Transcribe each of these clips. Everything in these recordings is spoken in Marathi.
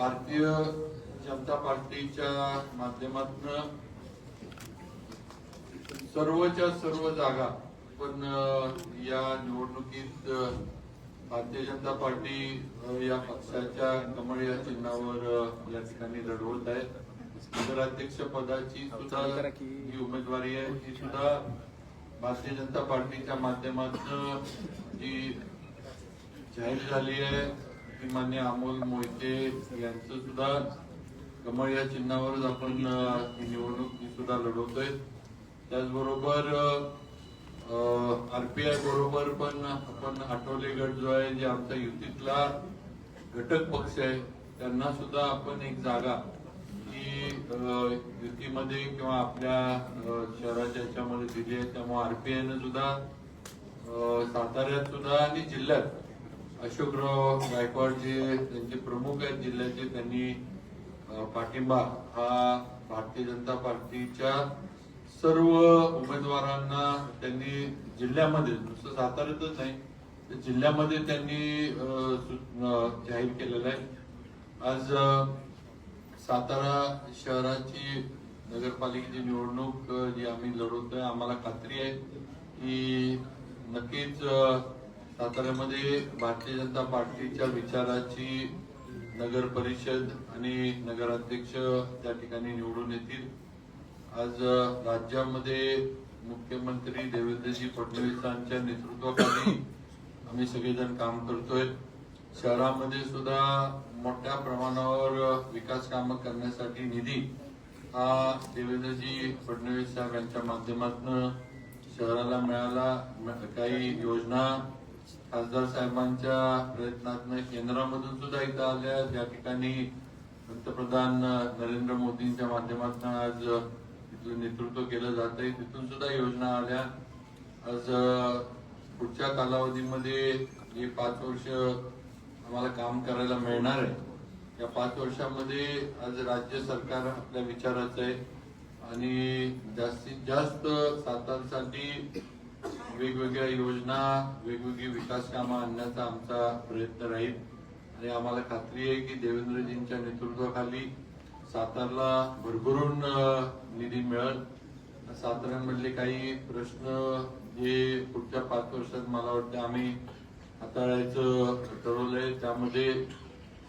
भारतीय जनता पार्टीच्या माध्यमातून सर्वच्या सर्व जागा पण या निवडणुकीत भारतीय जनता पार्टी या पक्षाच्या कमळ या चिन्हावर या ठिकाणी लढवत आहे. नगराध्यक्ष पदाची सुद्धा ही उमेदवारी आहे ही सुद्धा भारतीय जनता पार्टीच्या माध्यमातून जी जाहीर झाली आहे. मान्य अमोल मोहिते यांचं सुद्धा कमळ या चिन्हावरच आपण ही निवडणूक सुद्धा लढवतोय. त्याचबरोबर आरपीआय बरोबर पण आपण आठवले गट जो आहे जे आमचा युतीतला घटक पक्ष आहे त्यांना सुद्धा आपण एक जागा ही युतीमध्ये किंवा आपल्या शहराच्या याच्यामध्ये दिली आहे. त्यामुळे आरपीआयनं सुद्धा साताऱ्यात सुद्धा आणि जिल्ह्यात अशोकराव गायकवाड जे त्यांचे प्रमुख आहेत जिल्ह्याचे त्यांनी पाठिंबा हा भारतीय जनता पार्टीच्या सर्व उमेदवारांना त्यांनी जिल्ह्यामध्ये नुसतं साताऱ्यातच नाही तर जिल्ह्यामध्ये त्यांनी जाहीर केलेलं आहे. आज सातारा शहराची नगरपालिकेची निवडणूक जी आम्ही लढवतोय आम्हाला खात्री आहे की नक्कीच साताऱ्यामध्ये भारतीय जनता पार्टीच्या विचाराची नगर परिषद आणि नगराध्यक्ष त्या ठिकाणी निवडून येतील. आज राज्यामध्ये मुख्यमंत्री देवेंद्रजी फडणवीसांच्या नेतृत्वाखाली आम्ही सगळेजण काम करतोय. शहरामध्ये सुद्धा मोठ्या प्रमाणावर विकास कामं करण्यासाठी निधी हा देवेंद्रजी फडणवीस साहेब यांच्या माध्यमातून शहराला मिळाला. काही योजना खासदार साहेबांच्या प्रयत्नातनं केंद्रामधून सुद्धा इथं आल्या. या ठिकाणी पंतप्रधान नरेंद्र मोदींच्या माध्यमातून आज तिथलं नेतृत्व केलं जात आहे तिथून सुद्धा योजना आल्या. आज पुढच्या कालावधीमध्ये जे पाच वर्ष आम्हाला काम करायला मिळणार आहे. या पाच वर्षामध्ये आज राज्य सरकार आपल्या विचाराचं आहे. आणि जास्तीत जास्त सातारसाठी वेगवेगळ्या योजना वेगवेगळी विकास कामं आणण्याचा आमचा प्रयत्न राहील. आणि आम्हाला खात्री आहे की देवेंद्रजींच्या नेतृत्वाखाली सातारला भरभरून निधी मिळेल. साताऱ्यांमधले काही प्रश्न जे पुढच्या पाच वर्षात मला वाटतं आम्ही हाताळायचं ठरवलंय त्यामध्ये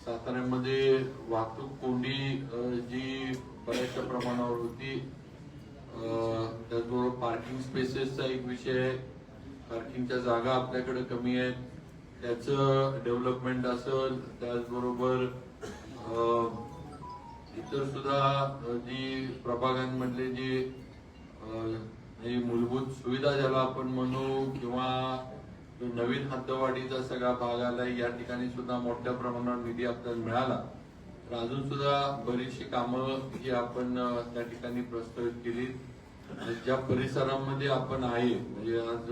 साताऱ्यामध्ये वाहतूक कोंडी जी बऱ्याचशा प्रमाणावर होती त्याचबरोबर पार्किंग स्पेसेसचा एक विषय आहे. पार्किंगच्या जागा आपल्याकडे कमी आहेत. त्याचं डेव्हलपमेंट असेल त्याचबरोबर इतर सुद्धा जी प्रभागांमधले जी मूलभूत सुविधा ज्याला आपण म्हणू किंवा नवीन हद्दवाढीचा सगळा भाग आला या ठिकाणी सुद्धा मोठ्या प्रमाणावर निधी आपल्याला मिळाला. तर अजून सुद्धा बरीचशी कामं ही आपण त्या ठिकाणी प्रस्तावित केली ज्या परिसरामध्ये आपण आहे म्हणजे आज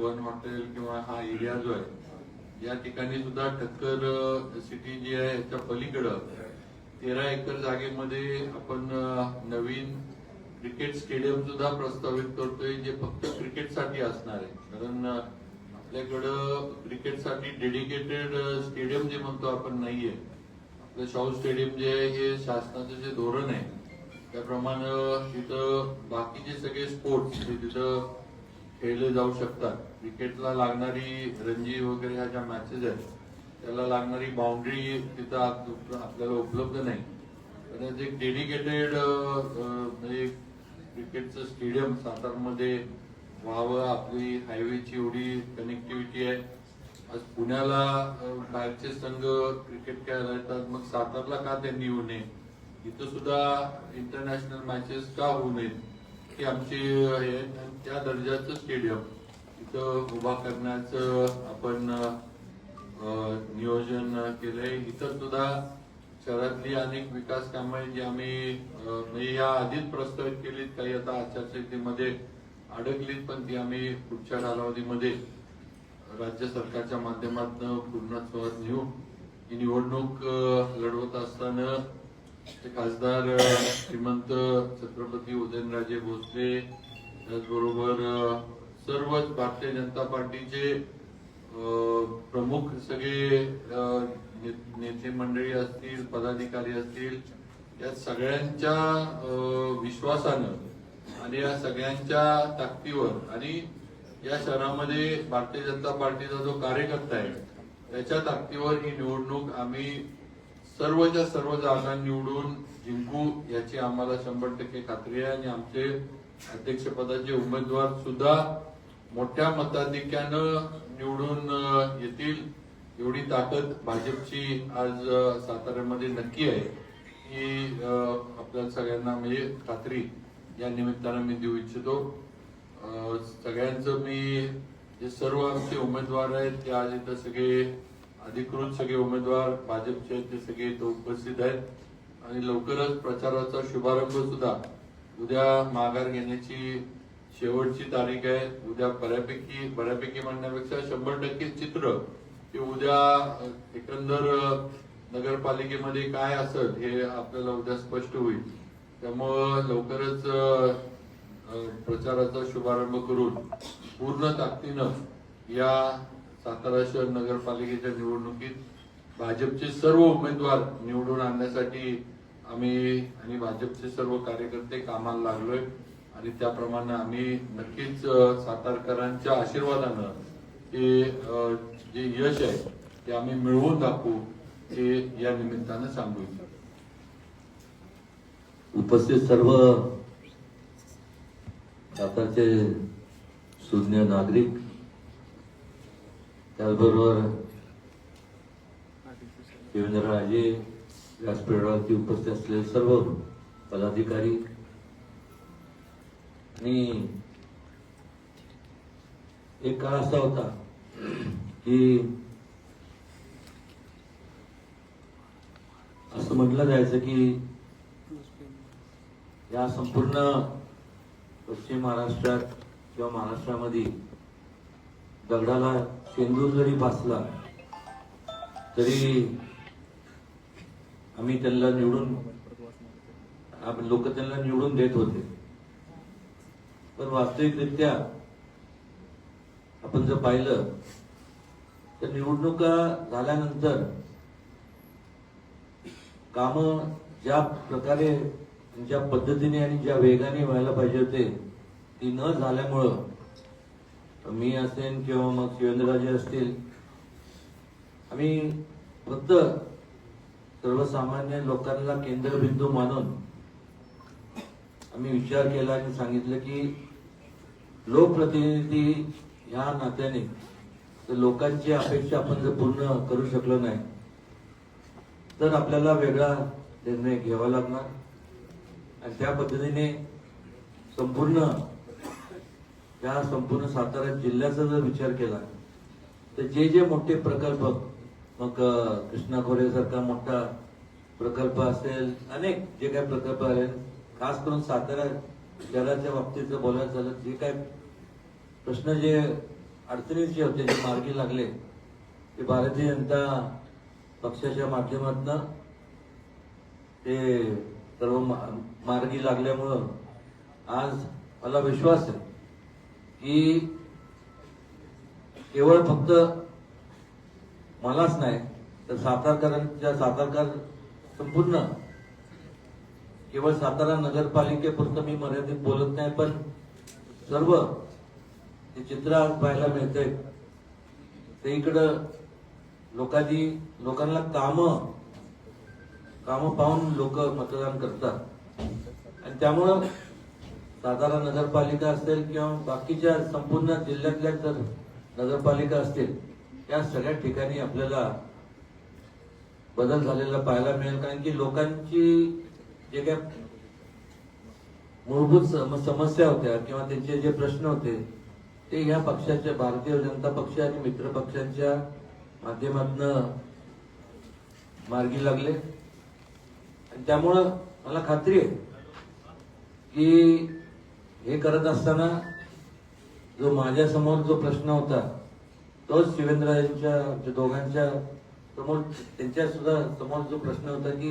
अ, हॉटेल किंवा हा एरिया जो आहे या ठिकाणी सुद्धा ठक्कर सिटी जी आहे याच्या पलीकडं तेरा एकर जागेमध्ये आपण नवीन क्रिकेट स्टेडियम सुद्धा प्रस्तावित करतोय जे फक्त क्रिकेटसाठी असणार आहे. कारण आपल्याकडं क्रिकेटसाठी डेडिकेटेड स्टेडियम जे म्हणतो आपण नाहीये. आपलं शाहू स्टेडियम जे आहे हे शासनाचं जे धोरण आहे त्याप्रमाणे तिथं बाकीचे सगळे स्पोर्ट्स तिथं खेळले जाऊ शकतात. क्रिकेटला लागणारी रणजी वगैरे ह्या ज्या मॅचेस आहेत त्याला लागणारी बाउंड्री तिथं आपल्याला उपलब्ध नाही. तर एक डेडिकेटेड म्हणजे क्रिकेटचं स्टेडियम सातारमध्ये व्हावं आपली हायवेची एवढी कनेक्टिव्हिटी आहे. आज पुण्याला बाहेरचे संघ क्रिकेट खेळायला येतात मग सातारला का त्यांनी येऊ नये? इथं सुद्धा इंटरनॅशनल मॅचेस का होऊ नयेत? ही आमची हे त्या दर्जाचं स्टेडियम इथं उभा करण्याचं आपण नियोजन केलंय. इतर सुद्धा शहरातली अनेक विकास कामं आहेत जी आम्ही म्हणजे या आधीच प्रस्तावित केलीत काही आता आचारसंहितेमध्ये अडकलीत पण ती आम्ही पुढच्या कालावधीमध्ये राज्य सरकारच्या माध्यमातून पूर्णत्वात नेऊन ही निवडणूक लढवत असताना खासदार श्रीमंत छत्रपती उदयनराजे भोसले त्याचबरोबर सर्वच भारतीय जनता पार्टीचे प्रमुख सगळे नेते मंडळी असतील पदाधिकारी असतील या सगळ्यांच्या अं, विश्वासानं आणि या सगळ्यांच्या ताकदीवर आणि या शहरामध्ये भारतीय जनता पार्टीचा जो कार्यकर्ता आहे त्याच्या ताकदीवर ही निवडणूक आम्ही सर्वच्या सर्व जागा निवडून जिंकू याची आम्हाला शंभर टक्के खात्री आहे. आणि आमचे अध्यक्षपदाचे उमेदवार सुद्धा मोठ्या मताधिक्यानं निवडून येतील. एवढी ताकद भाजपची आज साताऱ्यामध्ये नक्की आहे. ही आपल्या सगळ्यांना म्हणजे खात्री या निमित्तानं मी देऊ इच्छितो. सगळ्यांचं मी जे सर्व आमचे उमेदवार आहेत ते आज इथं सगळे अधिकृत सगळे उमेदवार भाजपचे सगळे उपस्थित आहेत. आणि लवकरच प्रचाराचा शुभारंभ सुद्धा. उद्या माघार घेण्याची शेवटची तारीख आहे. उद्या बऱ्यापैकी बऱ्यापैकी म्हणण्यापेक्षा शंभर टक्के चित्र की उद्या एकंदर नगरपालिकेमध्ये काय असेल हे आपल्याला उद्या स्पष्ट होईल. त्यामुळं लवकरच प्रचाराचा शुभारंभ करून पूर्ण ताकदीनं या सातारा शहर नगरपालिकेच्या निवडणुकीत भाजपचे सर्व उमेदवार निवडून आणण्यासाठी आम्ही आणि भाजपचे सर्व कार्यकर्ते कामाला लागलोय. आणि त्याप्रमाणे आम्ही नक्कीच सातारकरांच्या आशीर्वादानं ते जे यश आहे ते आम्ही मिळवून दाखवू हे या निमित्तानं सांगू इच्छितो उपस्थित सर्व सातारचे सुज्ञ नागरिक त्याचबरोबर देवेंद्रराजे व्यासपीठावरती उपस्थित असलेले सर्व पदाधिकारी आणि एक काळ असा होता की असं म्हटलं जायचं की या संपूर्ण पश्चिम महाराष्ट्रात किंवा महाराष्ट्रामध्ये दगडाला शेंदूर जरी भासला तरी आम्ही त्यांना निवडून लोक त्यांना निवडून देत होते. पण वास्तविकरित्या आपण जर पाहिलं तर निवडणुका झाल्यानंतर काम ज्या प्रकारे ज्या पद्धतीने आणि ज्या वेगाने व्हायला पाहिजे होते ती न झाल्यामुळं मी असेन किंवा मग शिवेंद्रराजे असतील आम्ही फक्त सर्वसामान्य लोकांना केंद्रबिंदू मानून आम्ही विचार केला आणि सांगितलं की लोकप्रतिनिधी ह्या नात्याने तर लोकांची अपेक्षा आपण जर पूर्ण करू शकलो नाही तर आपल्याला वेगळा निर्णय घ्यावा लागणार. आणि त्या पद्धतीने संपूर्ण या संपूर्ण सातारा जिल्ह्याचा जर विचार केला तर जे जे मोठे प्रकल्प मग कृष्णा खोरेसारखा मोठा प्रकल्प असेल अनेक जे काही प्रकल्प आहेत खास करून सातारा शहराच्या बाबतीत जर बोलायचं झालं जे काय प्रश्न जे अडचणीचे होते जे मार्गी लागले ते भारतीय जनता पक्षाच्या माध्यमातून ते सर्व मार्गी लागल्यामुळं आज मला विश्वास आहे. की केवळ फक्त मलाच नाही तर सातारकरांच्या सातारकर संपूर्ण केवळ सातारा नगरपालिकेपुरतं मी मर्यादित बोलत नाही पण सर्व ते चित्र आज पाहायला मिळते ते इकडं लोकांनी लोकांना काम कामं पाहून लोक मतदान करतात. आणि त्यामुळं सातारा नगरपालिका असेल किंवा बाकीच्या संपूर्ण जिल्ह्यातल्या जर नगरपालिका असतील या सगळ्या ठिकाणी आपल्याला बदल झालेला पाहायला मिळेल. कारण की लोकांची जे काय मूलभूत समस्या होत्या किंवा त्यांचे जे प्रश्न होते ते ह्या पक्षाच्या भारतीय जनता पक्ष आणि मित्र पक्षांच्या माध्यमातून मार्गी लागले. त्यामुळं मला खात्री आहे की हे करत असताना जो माझ्यासमोर जो प्रश्न होता तोच शिवेंद्रांच्या दोघांच्या समोर त्यांच्या सुद्धा समोर जो प्रश्न होता की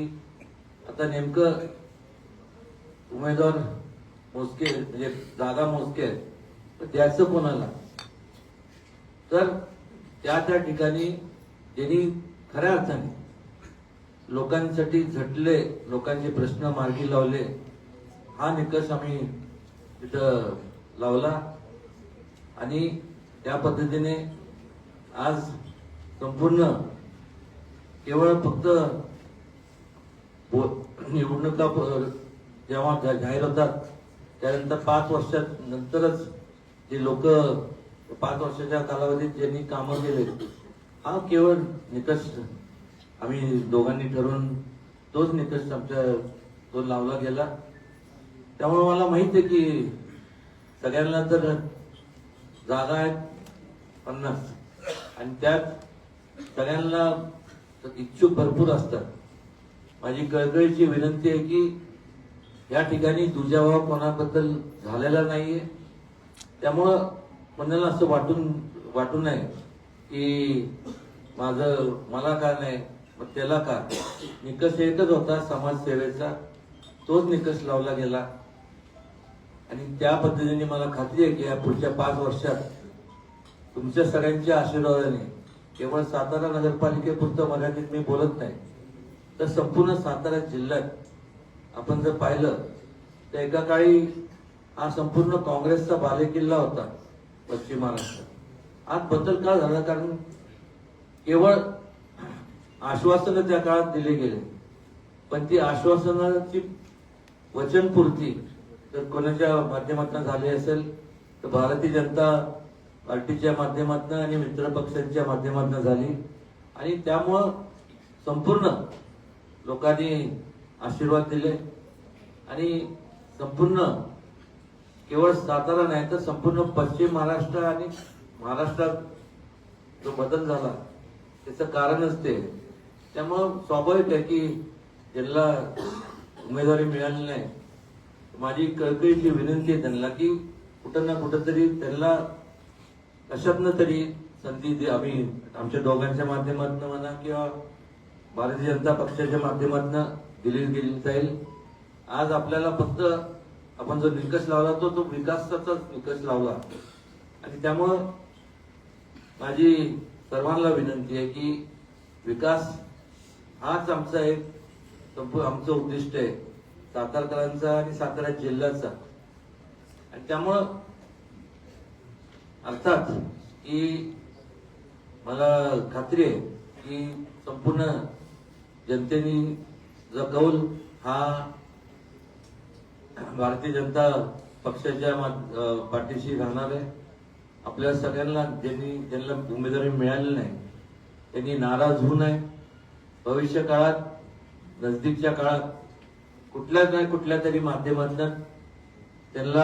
आता नेमकं उमेदवार मोजके म्हणजे जागा मोजके आहेत तर द्यायचं कोणाला? तर त्या त्या ठिकाणी ज्यांनी खऱ्या अर्थाने लोकांसाठी झटले लोकांचे प्रश्न मार्गी लावले. हा निकष आम्ही तिथं लावला. आणि त्या पद्धतीने आज संपूर्ण केवळ फक्त निवडणुका जेव्हा जाहीर होतात त्यानंतर पाच वर्षात नंतरच जे लोक पाच वर्षाच्या कालावधीत ज्यांनी कामं केले हा केवळ निकष आम्ही दोघांनी ठरवून तोच निकष आमच्या तो लावला गेला. त्यामुळे मला माहीत आहे की सगळ्यांना तर जागा आहेत पन्नास. आणि त्यात सगळ्यांना इच्छुक भरपूर असतात. माझी कळकळीची विनंती आहे की या ठिकाणी दुजाभाव कोणाबद्दल झालेला नाहीये. त्यामुळं कोणाला असं वाटून वाटू नये की माझं मला का नाही मग त्याला का? निकष एकच होता समाजसेवेचा. तोच निकष लावला गेला. आणि त्या पद्धतीने मला खात्री आहे की या पुढच्या पाच वर्षात तुमच्या सगळ्यांच्या आशीर्वादाने केवळ सातारा नगरपालिकेपुरतं मराठीत मी बोलत नाही तर संपूर्ण सातारा जिल्ह्यात आपण जर पाहिलं तर एका काळी हा संपूर्ण काँग्रेसचा बालेकिल्ला होता पश्चिम महाराष्ट्रात. आज बदल का झाला? कारण केवळ आश्वासनं त्या काळात दिले गेले पण ती आश्वासनाची वचनपूर्ती जर कोणाच्या माध्यमातून झाली असेल तर भारतीय जनता पार्टीच्या माध्यमातून आणि मित्रपक्षांच्या माध्यमातून झाली. आणि त्यामुळं संपूर्ण लोकांनी आशीर्वाद दिले. आणि संपूर्ण केवळ सातारा नाही तर संपूर्ण पश्चिम महाराष्ट्र आणि महाराष्ट्रात जो बदल झाला त्याचं कारणच ते. त्यामुळं स्वाभाविक आहे की ज्यांना उमेदवारी मिळाली नाही माझी कळकळीची विनंती आहे त्यांना की कुठं ना कुठं तरी त्यांना कशातनं तरी संधी आम्ही आमच्या दोघांच्या माध्यमातून म्हणा किंवा भारतीय जनता पक्षाच्या माध्यमातून दिली गेली जाईल. आज आपल्याला फक्त आपण जो निकष लावला तो तो विकासाचाच निकष लावला. आणि त्यामुळं माझी सर्वांना विनंती आहे की विकास हाच आमचा एक संपू आमचं उद्दिष्ट आहे. सातारकरांचा आणि सातारा जिल्ह्याचा. आणि त्यामुळं अर्थात की मला खात्री आहे की संपूर्ण जनतेने जो कौल हा भारतीय जनता पक्षाच्या पाठीशी राहणार आहे. आपल्या सगळ्यांना ज्यांनी ज्यांना उमेदवारी मिळाली नाही त्यांनी नाराज होऊ नये. भविष्य काळात नजदीकच्या काळात कुठल्या नाही कुठल्या तरी माध्यमातून त्यांना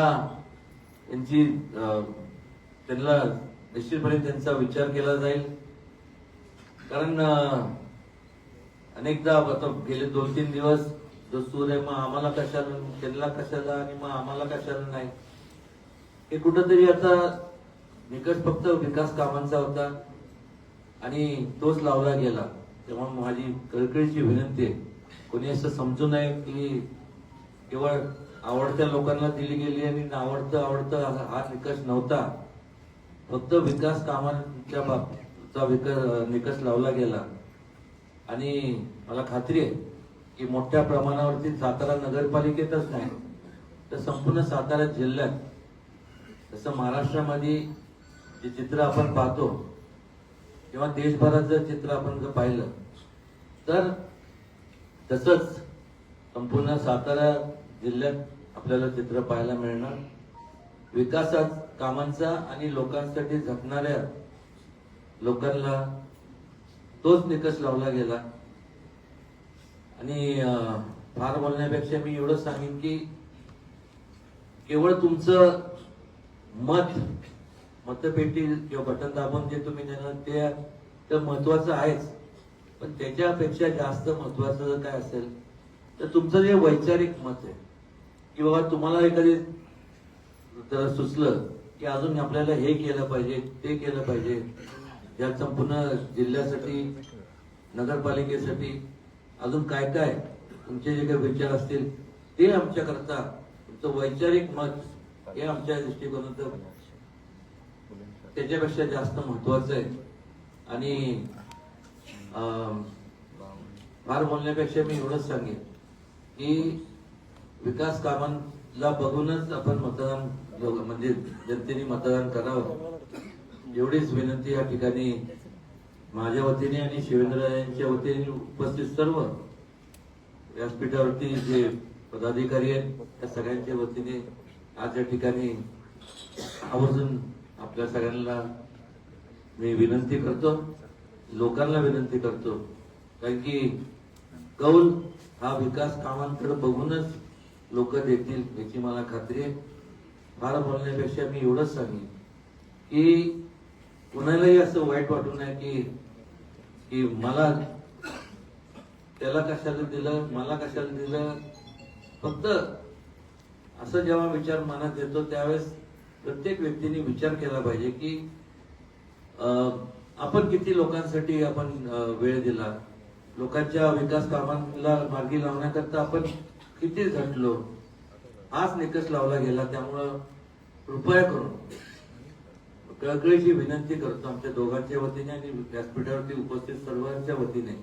त्यांची त्यांना निश्चितपणे त्यांचा विचार केला जाईल. कारण अनेकदा आता गेले दोन तीन दिवस जो सूर आहे मग आम्हाला कशाला त्यांना कशाला आणि मग आम्हाला कशाला नाही. हे कुठंतरी आता निकष फक्त विकास कामांचा होता आणि तोच लावला गेला. तेव्हा माझी कळकळीची विनंती आहे. कोणी असं समजू नये की केवळ आवडत्या लोकांना दिली गेली आणि आवडतं आवडतं हा- हा निकष नव्हता. फक्त विकास कामांच्या बाबतीचा विक- निकष लावला गेला. आणि मला खात्री आहे की मोठ्या प्रमाणावरती सातारा नगरपालिकेतच नाही तर संपूर्ण सातारा जिल्ह्यात जसं महाराष्ट्रामध्ये जे चित्र आपण पाहतो किंवा देशभराचं चित्र आपण जर पाहिलं तर तसंच संपूर्ण सातारा जिल्ह्यात आपल्याला चित्र पाहायला मिळणार. विकासात कामांचा आणि लोकांसाठी झटणाऱ्या लोकांना तोच निकष लावला गेला. आणि फार बोलण्यापेक्षा मी एवढं सांगेन की केवळ तुमचं मत मतपेटी किंवा बटन दाबून जे तुम्ही देणार ते ते महत्वाचं आहेच. पण त्याच्यापेक्षा जास्त महत्वाचं जर काय असेल तर तुमचं जे वैचारिक मत आहे की बाबा तुम्हाला एखादी सुचलं की अजून आपल्याला हे केलं पाहिजे ते केलं पाहिजे या संपूर्ण जिल्ह्यासाठी नगरपालिकेसाठी अजून काय काय तुमचे जे काही विचार असतील ते आमच्याकरता तुमचं वैचारिक मत हे आमच्या दृष्टिकोनात त्याच्यापेक्षा जास्त महत्वाचं आहे. आणि फार बोलण्यापेक्षा मी एवढंच सांगेन की विकास कामांना बघूनच आपण मतदान म्हणजे जनतेने मतदान करावं. एवढीच विनंती या ठिकाणी माझ्या वतीने आणि शिवेंद्र यांच्या वतीने उपस्थित सर्व व्यासपीठावरती जे पदाधिकारी आहेत त्या सगळ्यांच्या वतीने आज या ठिकाणी आवर्जून आपल्या सगळ्यांना मी विनंती करतो. लोकांना विनंती करतो. कारण की कौल हा विकास कामांकडे बघूनच लोक देतील याची मला खात्री आहे. फार बोलण्यापेक्षा मी एवढंच सांगेन की कुणालाही असं वाईट वाटू नये की की मला त्याला कशाला दिलं मला कशाला दिलं. फक्त असं जेव्हा विचार मनात येतो त्यावेळेस प्रत्येक व्यक्तीने विचार केला पाहिजे की आपण किती लोकांसाठी आपण वेळ दिला? लोकांच्या विकास कामांना मार्गी लावण्याकरता आपण किती झटलो? हाच निकष लावला गेला त्यामुळं कृपया करून कळकळीची विनंती करतो आमच्या दोघांच्या वतीने आणि व्यासपीठावरती उपस्थित सर्वांच्या वतीने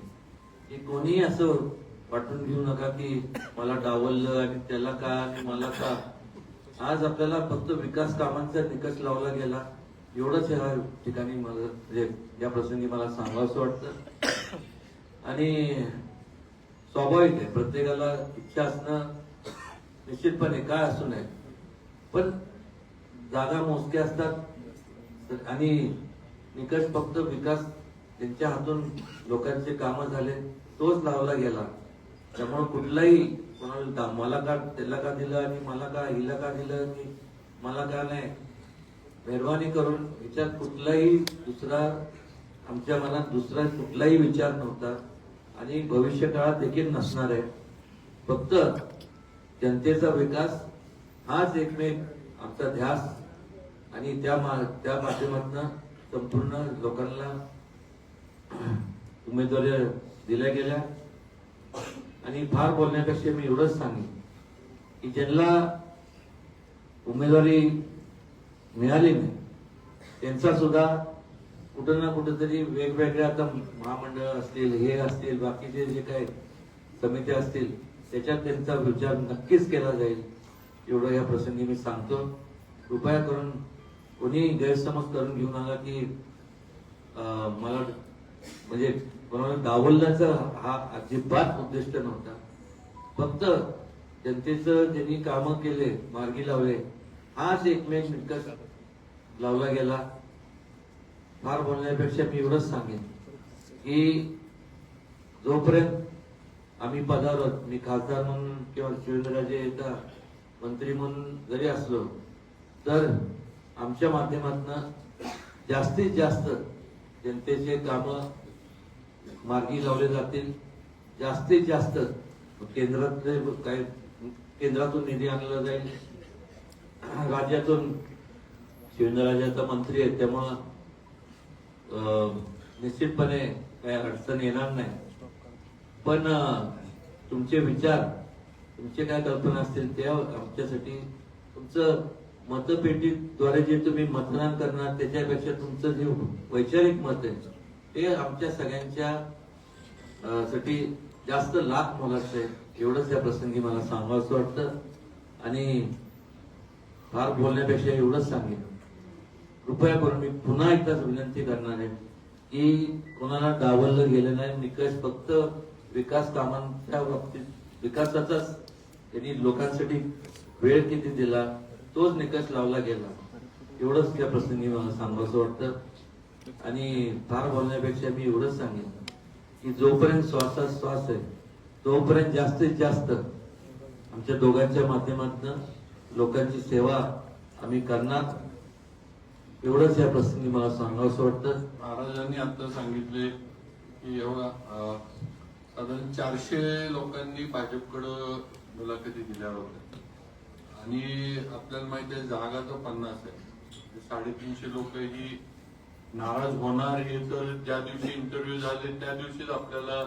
की कोणीही असं वाटून घेऊ नका की मला डावललं आणि त्याला का आणि मला का. आज आपल्याला फक्त विकास कामांचा निकष लावला गेला. एवढंच ह्या ठिकाणी मला म्हणजे या प्रसंगी मला सांगावंसं वाटतं. आणि स्वाभाविक आहे प्रत्येकाला इच्छा असणं निश्चितपणे काय असू नये. पण जागा मोजक्या असतात आणि निकष फक्त विकास त्यांच्या हातून लोकांचे कामं झाले तोच लावला गेला. त्यामुळे कुठलाही कोणाला मला का त्याला का दिलं आणि मला का हिला का दिलं आणि मला का नाही? मेहरबानी करून याच्यात कुठलाही दुसरा आमच्या मनात दुसरा कुठलाही विचार नव्हता आणि भविष्य काळात देखील नसणार आहे. फक्त जनतेचा विकास हाच एकमेक आमचा ध्यास आणि त्या मा त्या माध्यमातून संपूर्ण लोकांना उमेदवारी दिल्या गेल्या. आणि फार बोलण्यापेक्षा मी एवढंच सांगेन की ज्यांना उमेदवारी मिळाली नाही. त्यांचा सुद्धा कुठं ना कुठंतरी वेगवेगळ्या आता महामंडळ असतील हे असतील बाकीचे जे काही समित्या असतील त्याच्यात त्यांचा विचार नक्कीच केला जाईल. एवढं या प्रसंगी मी सांगतो. कृपया करून कोणी गैरसमज करून घेऊन आला की मला म्हणजे कोणाला डावलण्याचा हा अजिबात उद्दिष्ट नव्हता. फक्त जनतेचं ज्यांनी कामं केले मार्गी लावले हाच एकमेक निकष लावला गेला. फार बोलण्यापेक्षा मी एवढंच सांगेन की जोपर्यंत आम्ही पदावर आहोत, मी खासदार म्हणून किंवा शिवेंद्रराजे येता मंत्री म्हणून जरी असलो तर आमच्या माध्यमातून जास्तीत जास्त जनतेचे कामं मार्गी लावले जातील. जास्तीत जास्त केंद्रातले काय केंद्रातून निधी आणला जाईल. राज्यातून शिवेंद्रराजाचा मंत्री आहे त्यामुळं निश्चितपणे काही अडचण येणार नाही. पण तुमचे विचार तुमचे काय कल्पना असतील त्या आमच्यासाठी तुमचं मतपेटीद्वारे जे तुम्ही मतदान करणार त्याच्यापेक्षा तुमचं जे वैचारिक मत आहे ते आमच्या सगळ्यांच्या साठी जास्त लाभ मोलाचं आहे. एवढंच या प्रसंगी मला सांगावंसं वाटतं. आणि फार बोलण्यापेक्षा एवढंच सांगेन. कृपया करून मी पुन्हा एकदाच विनंती करणार आहे की कोणाला डावललं गेलं नाही निकष फक्त विकास कामांच्या बाबतीत विकासाचाच त्यांनी लोकांसाठी वेळ किती दिला तोच निकष लावला गेला. एवढंच त्या प्रसंगी मला सांगायचं वाटतं. आणि फार बोलण्यापेक्षा मी एवढंच सांगेन की जोपर्यंत श्वासात श्वास आहे तोपर्यंत जास्तीत जास्त आमच्या दोघांच्या माध्यमातून लोकांची सेवा आम्ही करणार. एवढंच या प्रसंगी मला सांगावंसं वाटतं. महाराजांनी आता सांगितले की एवढा साधारण चारशे लोकांनी भाजपकडं मुलाखती दिल्या होत्या. आणि आपल्याला माहिती आहे जागा तर पन्नास आहे. म्हणजे साडेतीनशे लोक ही नाराज होणार हे तर ज्या दिवशी इंटरव्ह्यू झाले त्या दिवशीच आपल्याला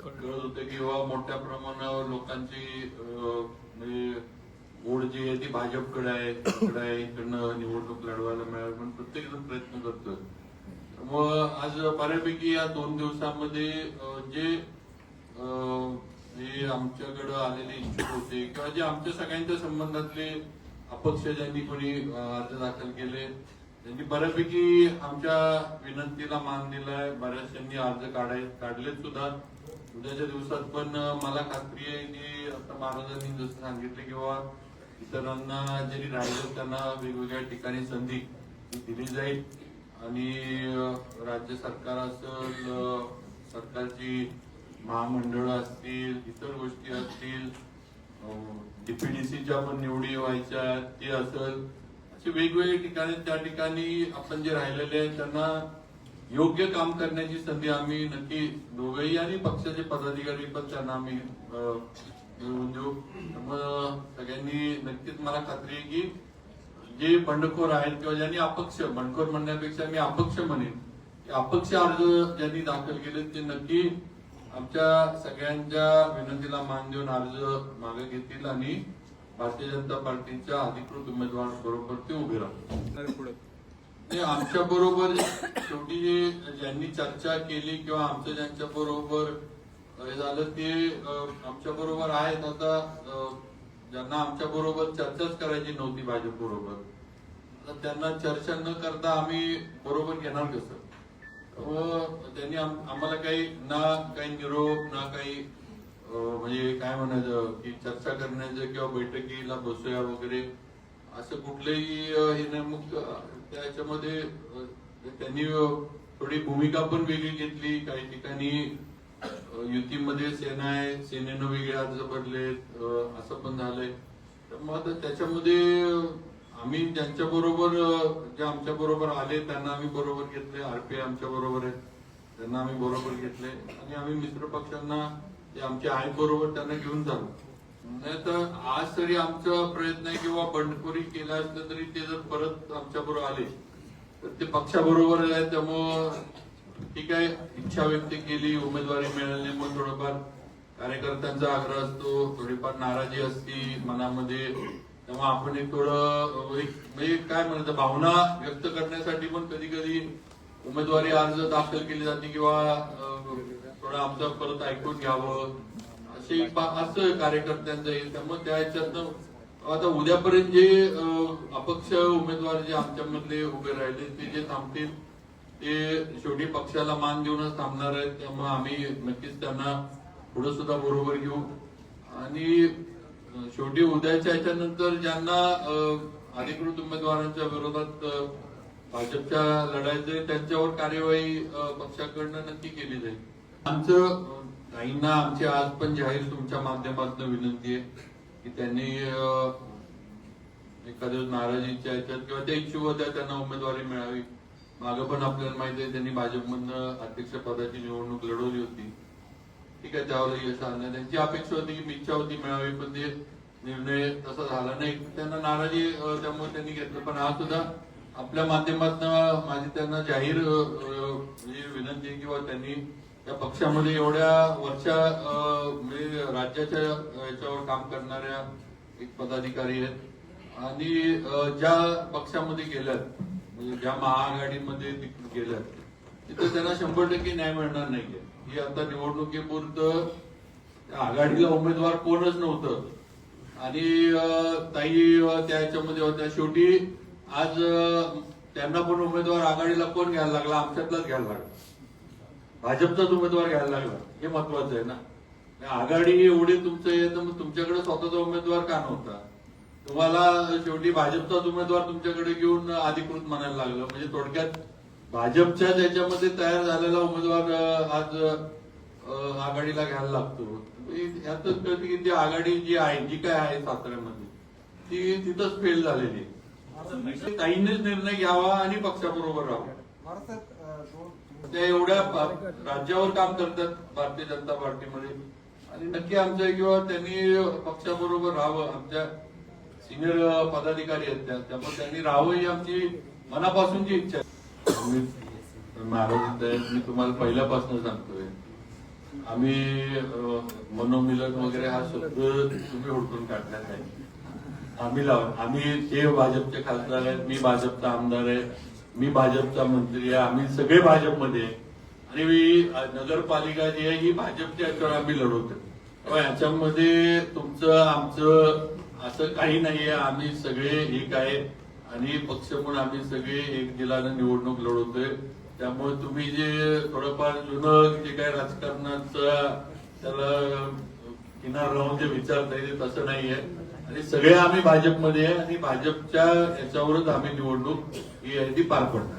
कळत होतं की बाबा मोठ्या प्रमाणावर लोकांची म्हणजे ओढ जी आहे ती भाजपकडे आहे इकडे आहे इकडनं निवडणूक लढवायला मिळावी म्हणून प्रत्येक जण प्रयत्न करतोय. मग आज बऱ्यापैकी या दोन दिवसामध्ये जे जे आमच्याकडं आलेले इच्छुक होते किंवा जे आमच्या सगळ्यांच्या संबंधातले अपक्ष ज्यांनी कोणी अर्ज दाखल केले त्यांनी बऱ्यापैकी आमच्या विनंतीला मान दिलाय. बऱ्याचशांनी अर्ज काढाय काढलेत सुद्धा. उद्याच्या दिवसात पण मला खात्री आहे की आता महाराजांनी जसं सांगितलं किंवा इतरांना जरी राहिलं त्यांना वेगवेगळ्या ठिकाणी संधी दिली जाईल. आणि राज्य सरकार असेल सरकारची महामंडळ असतील इतर गोष्टी असतील डीपीडीसीच्या पण निवडी व्हायच्या ते असेल असे वेगवेगळे ठिकाणी त्या ठिकाणी आपण जे राहिलेले आहेत त्यांना योग्य काम करण्याची संधी आम्ही नक्की दोघेही आणि पक्षाचे पदाधिकारी पण त्यांना आम्ही अं, मिळवून देऊ त्यामुळं सगळ्यांनी नक्कीच मला खात्री आहे की जे बंडखोर आहेत किंवा ज्यांनी अपक्ष बंडखोर म्हणण्यापेक्षा मी अपक्ष म्हणेन. की अपक्ष अर्ज ज्यांनी दाखल केले ते नक्की आमच्या सगळ्यांच्या विनंतीला मान देऊन अर्ज मागे घेतील आणि भारतीय जनता पार्टीच्या अधिकृत उमेदवार बरोबर ते उभे राहतील. आमच्या बरोबर शेवटी जे ज्यांनी चर्चा केली किंवा आमच्या ज्यांच्या बरोबर हे झालं ते आमच्या बरोबर आहेत आता ज्यांना आमच्या बरोबर चर्चाच करायची नव्हती भाजप बरोबर. तर त्यांना चर्चा न करता आम्ही बरोबर घेणार कसं? व त्यांनी आम्हाला काही ना काही निरोप ना काही म्हणजे काय म्हणायचं की चर्चा करण्याचं किंवा बैठकीला बसूया वगैरे असं कुठलंही हे नाही. मग त्याच्यामध्ये त्यांनी थोडी भूमिका पण वेगळी घेतली काही ठिकाणी युतीमध्ये सेना आहे सेनेनं वेगळे अर्ज भरले असं पण झालंय. तर मग आता त्याच्यामध्ये आम्ही ज्यांच्या बरोबर जे आमच्या बरोबर आले त्यांना आम्ही बरोबर घेतले आरपीआय आमच्या बरोबर आहे त्यांना आम्ही बरोबर घेतले आणि आम्ही मित्र पक्षांना जे आमचे आहेत बरोबर त्यांना घेऊन चालू नाही तर आज तरी आमचा प्रयत्न आहे किंवा बंडखोरी केला असलं तरी ते जर परत आमच्या बरोबर आले तर ते पक्षाबरोबर आहे त्यामुळं ठीक आहे इच्छा व्यक्त केली उमेदवारी मिळाली मग थोडंफार कार्यकर्त्यांचा आग्रह असतो थोडीफार नाराजी असती मनामध्ये. तेव्हा आपण एक थोडं एक म्हणजे काय म्हणतात भावना व्यक्त करण्यासाठी पण कधी कधी उमेदवारी अर्ज दाखल केली जाते किंवा थोडं आमचं परत ऐकून घ्यावं. असे असं कार्यकर्त्यांचं येईल त्यामुळे त्या ह्याच्यातनं आता उद्यापर्यंत जे अपक्ष उमेदवार जे आमच्यामधले उभे राहिले ते जे थांबतील ते शेवटी पक्षाला मान देऊनच थांबणार आहेत त्यामुळे आम्ही नक्कीच त्यांना पुढे सुद्धा बरोबर घेऊ. आणि शेवटी उद्याच्या याच्यानंतर ज्यांना अधिकृत उमेदवारांच्या विरोधात भाजपच्या लढायचे त्यांच्यावर कार्यवाही पक्षाकडनं नक्की केली जाईल. आमचं काहींना आमची आज पण जाहीर तुमच्या माध्यमातून विनंती आहे की त्यांनी अं, एखाद्या नाराजीच्या ह्याच्यात किंवा त्या इच्छुक होत्या त्यांना उमेदवारी मिळावी. मागं पण आपल्याला माहिती आहे त्यांनी भाजपमधनं अध्यक्ष पदाची निवडणूक लढवली होती. ठीक आहे त्यावर यश आणलं त्यांची अपेक्षा होती की इच्छा होती मिळावी पण ते निर्णय तसा झाला नाही. त्यांना नाराजी त्यामुळे त्यांनी घेतलं. पण आज सुद्धा आपल्या माध्यमातून माझी त्यांना जाहीर म्हणजे विनंती किंवा त्यांनी त्या पक्षामध्ये एवढ्या वर्षा अं, म्हणजे राज्याच्या याच्यावर काम करणाऱ्या एक पदाधिकारी आहेत. आणि ज्या पक्षामध्ये गेल्यात म्हणजे ज्या महाआघाडीमध्ये तिकडे गेल्यात तिथं त्यांना शंभर टक्के न्याय मिळणार नाहीये. ही आता निवडणुकीपुरतं आघाडीला उमेदवार कोणच नव्हतं. आणि ताई त्या याच्यामध्ये होत्या शेवटी आज त्यांना पण उमेदवार आघाडीला कोण घ्यायला लागला? आमच्यातलाच घ्यायला लागला. भाजपचाच उमेदवार घ्यायला लागला. हे महत्वाचं आहे ना. आघाडी एवढी तुमचं आहे तर मग तुमच्याकडे स्वतःचा उमेदवार का नव्हता? तुम्हाला शेवटी भाजपचाच उमेदवार तुमच्याकडे घेऊन अधिकृत म्हणायला लागलं. म्हणजे थोडक्यात भाजपच्या त्याच्यामध्ये तयार झालेला उमेदवार आज आघाडीला घ्यायला लागतो. म्हणजे यातच कळते की ती आघाडी जी आहे जी काय आहे साताऱ्यामध्ये ती तिथंच फेल झालेली आहे. ताईंनीच निर्णय घ्यावा आणि पक्षाबरोबर राहावा. त्या एवढ्या राज्यावर काम करतात भारतीय जनता पार्टीमध्ये. आणि नक्की आमच्या किंवा त्यांनी पक्षाबरोबर राहावं आमच्या सिनियर पदाधिकारी आहेत त्या. त्यामुळे त्यांनी राहावं ही आमची मनापासूनची इच्छा आहे. महाराज मी तुम्हाला पहिल्यापासून सांगतोय. आम्ही मनोमिलन वगैरे हा शब्द तुम्ही उठून काढण्यात नाही. आम्ही लाव आम्ही ते भाजपचे खासदार आहेत मी भाजपचा आमदार आहे मी भाजपचा मंत्री आहे आम्ही सगळे भाजपमध्ये आहे. आणि मी नगरपालिका जी आहे ही भाजपच्या याच्यावर आम्ही लढवतो याच्यामध्ये तुमचं आमचं असं काही नाहीये. आम्ही सगळे एक आहे. आणि पक्ष म्हणून आम्ही सगळे एक जिल्ह्यानं निवडणूक लढवतोय. त्यामुळे तुम्ही जे थोडंफार जुनं जे काही राजकारणाचं त्याला किनार राहून जे विचारता येते तसं नाहीये. आणि सगळे आम्ही भाजपमध्ये आहे आणि भाजपच्या याच्यावरच आम्ही निवडणूक ही आहे ती पार पडणार.